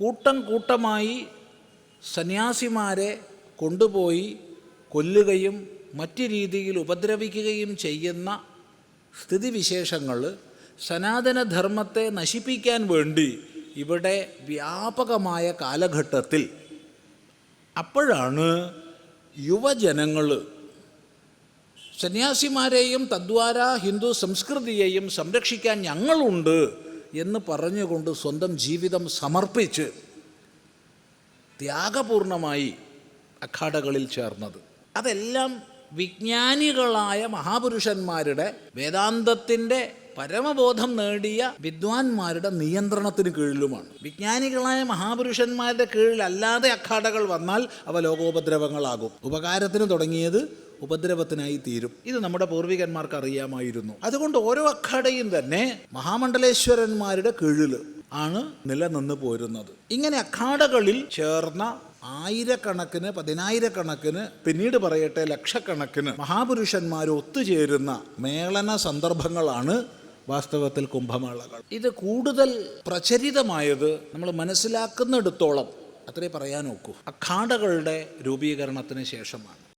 കൂട്ടം കൂട്ടമായി സന്യാസിമാരെ കൊണ്ടുപോയി കൊല്ലുകയും മറ്റു രീതിയിൽ ഉപദ്രവിക്കുകയും ചെയ്യുന്ന സ്ഥിതിവിശേഷങ്ങൾ സനാതനധർമ്മത്തെ നശിപ്പിക്കാൻ വേണ്ടി ഇവിടെ വ്യാപകമായ കാലഘട്ടത്തിൽ അപ്പോഴാണ് യുവജനങ്ങൾ സന്യാസിമാരെയും തദ്വാര ഹിന്ദു സംസ്കൃതിയെയും സംരക്ഷിക്കാൻ ഞങ്ങളുണ്ട് എന്ന് പറഞ്ഞുകൊണ്ട് സ്വന്തം ജീവിതം സമർപ്പിച്ച് ത്യാഗപൂർണമായി അഖാഡകളിൽ ചേർന്നത്. അതെല്ലാം വിജ്ഞാനികളായ മഹാപുരുഷന്മാരുടെ വേദാന്തത്തിന്റെ പരമബോധം നേടിയ വിദ്വാൻമാരുടെ നിയന്ത്രണത്തിന് കീഴിലുമാണ്. വിജ്ഞാനികളായ മഹാപുരുഷന്മാരുടെ കീഴിലല്ലാതെ അഖാഡകൾ വന്നാൽ അവ ലോകോപദ്രവങ്ങളാകും. ഉപകാരത്തിന് തുടങ്ങിയത് ഉപദ്രവത്തിനായി തീരും. ഇത് നമ്മുടെ പൂർവികന്മാർക്ക് അറിയാമായിരുന്നു. അതുകൊണ്ട് ഓരോ അഖാഡയും തന്നെ മഹാമണ്ഡലേശ്വരന്മാരുടെ കീഴിൽ ആണ് നിലനിന്ന് പോരുന്നത്. ഇങ്ങനെ അഖാഡകളിൽ ചേർന്ന ആയിരക്കണക്കിന് പതിനായിരക്കണക്കിന് പിന്നീട് പറയട്ടെ ലക്ഷക്കണക്കിന് മഹാപുരുഷന്മാർ ഒത്തുചേരുന്ന മേളന സന്ദർഭങ്ങളാണ് വാസ്തവത്തിൽ കുംഭമേളകൾ. ഇത് കൂടുതൽ പ്രചരിതമായത് നമ്മൾ മനസ്സിലാക്കുന്നിടത്തോളം അത്രേ പറയാൻ നോക്കൂ അഖാഡകളുടെ രൂപീകരണത്തിന് ശേഷമാണ്.